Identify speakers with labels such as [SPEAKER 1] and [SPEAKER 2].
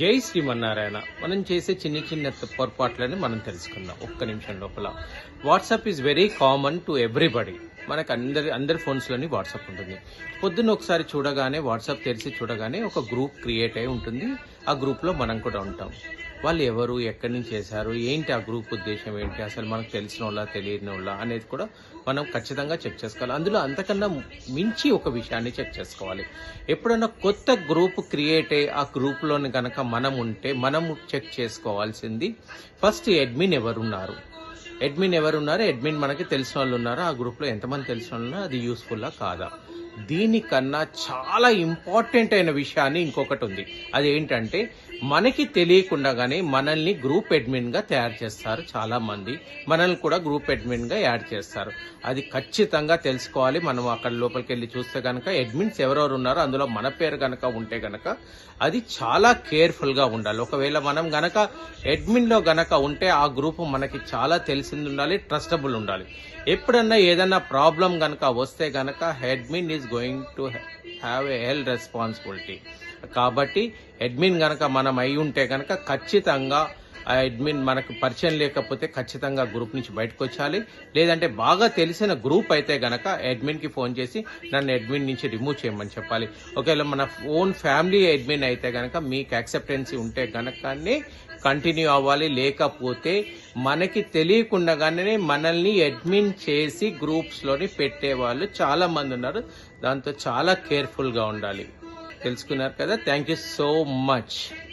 [SPEAKER 1] జై శ్రీమన్నారాయణ. మనం చేసే చిన్న చిన్న పొరపాట్లని మనం తెలుసుకుందాం ఒక్క నిమిషం లోపల. WhatsApp is very common to everybody మనకు అందరి అందరి ఫోన్స్లోని వాట్సాప్ ఉంటుంది. పొద్దున్న ఒకసారి చూడగానే వాట్సాప్ తెరిచి చూడగానే ఒక గ్రూప్ క్రియేట్ అయి ఉంటుంది. ఆ గ్రూప్లో మనం కూడా ఉంటాం. వాళ్ళు ఎవరు ఎక్కడి నుంచి చేశారు ఏంటి ఆ గ్రూప్ ఉద్దేశం ఏంటి అసలు మనకు తెలిసిన వాళ్ళ తెలియని వాళ్ళ అనేది కూడా మనం ఖచ్చితంగా చెక్ చేసుకోవాలి. అందులో అంతకన్నా మించి ఒక విషయాన్ని చెక్ చేసుకోవాలి. ఎప్పుడన్నా కొత్త గ్రూప్ క్రియేట్ అయ్యి ఆ గ్రూప్లోని కనుక మనం ఉంటే మనం చెక్ చేసుకోవాల్సింది ఫస్ట్ అడ్మిన్ ఎవరున్నారు? అడ్మిన్ ఎవరున్నారో అడ్మిన్ మనకి తెలిసిన వాళ్ళు ఉన్నారు ఆ గ్రూప్లో ఎంతమంది తెలిసిన వాళ్ళు అది యూస్ఫుల్లా కాదా? దీనికన్నా చాలా ఇంపార్టెంట్ అయిన విషయాన్ని ఇంకొకటి ఉంది. అది ఏంటంటే మనకి తెలియకుండానే మనల్ని గ్రూప్ అడ్మిన్గా తయారు చేస్తారు చాలామంది. మనల్ని కూడా గ్రూప్ అడ్మిన్గా యాడ్ చేస్తారు. అది ఖచ్చితంగా తెలుసుకోవాలి. మనం అక్కడ లోపలికి వెళ్ళి చూస్తే కనుక అడ్మిన్స్ ఎవరెవరు ఉన్నారో అందులో మన పేరు గనక ఉంటే గనక అది చాలా కేర్ఫుల్గా ఉండాలి. ఒకవేళ మనం గనక అడ్మిన్లో గనక ఉంటే ఆ గ్రూప్ మనకి చాలా తెలిసింది ఉండాలి ట్రస్టబుల్ ఉండాలి. ఎప్పుడన్నా ఏదన్నా ప్రాబ్లం కనుక వస్తే కనుక admin is going to have a hell responsibility. కాబట్టి అడ్మిన్ కనుక మనం అయి ఉంటే కనుక ఖచ్చితంగా అడ్మిన్ మనకు పరిచయం లేకపోతే ఖచ్చితంగా గ్రూప్ నుంచి బయటకు వచ్చాలి. లేదంటే బాగా తెలిసిన గ్రూప్ అయితే గనక అడ్మిన్కి ఫోన్ చేసి నన్ను అడ్మిన్ నుంచి రిమూవ్ చేయమని చెప్పాలి. ఒకవేళ మన ఓన్ ఫ్యామిలీ అడ్మిన్ అయితే గనక మీకు యాక్సెప్టెన్సీ ఉంటే గనకనే కంటిన్యూ అవ్వాలి. లేకపోతే మనకి తెలియకుండానే మనల్ని అడ్మిన్ చేసి గ్రూప్స్లోని పెట్టే వాళ్ళు చాలా మంది ఉన్నారు. దాంతో చాలా కేర్ఫుల్గా ఉండాలి. తెలుసుకున్నారు కదా? Thank you so much.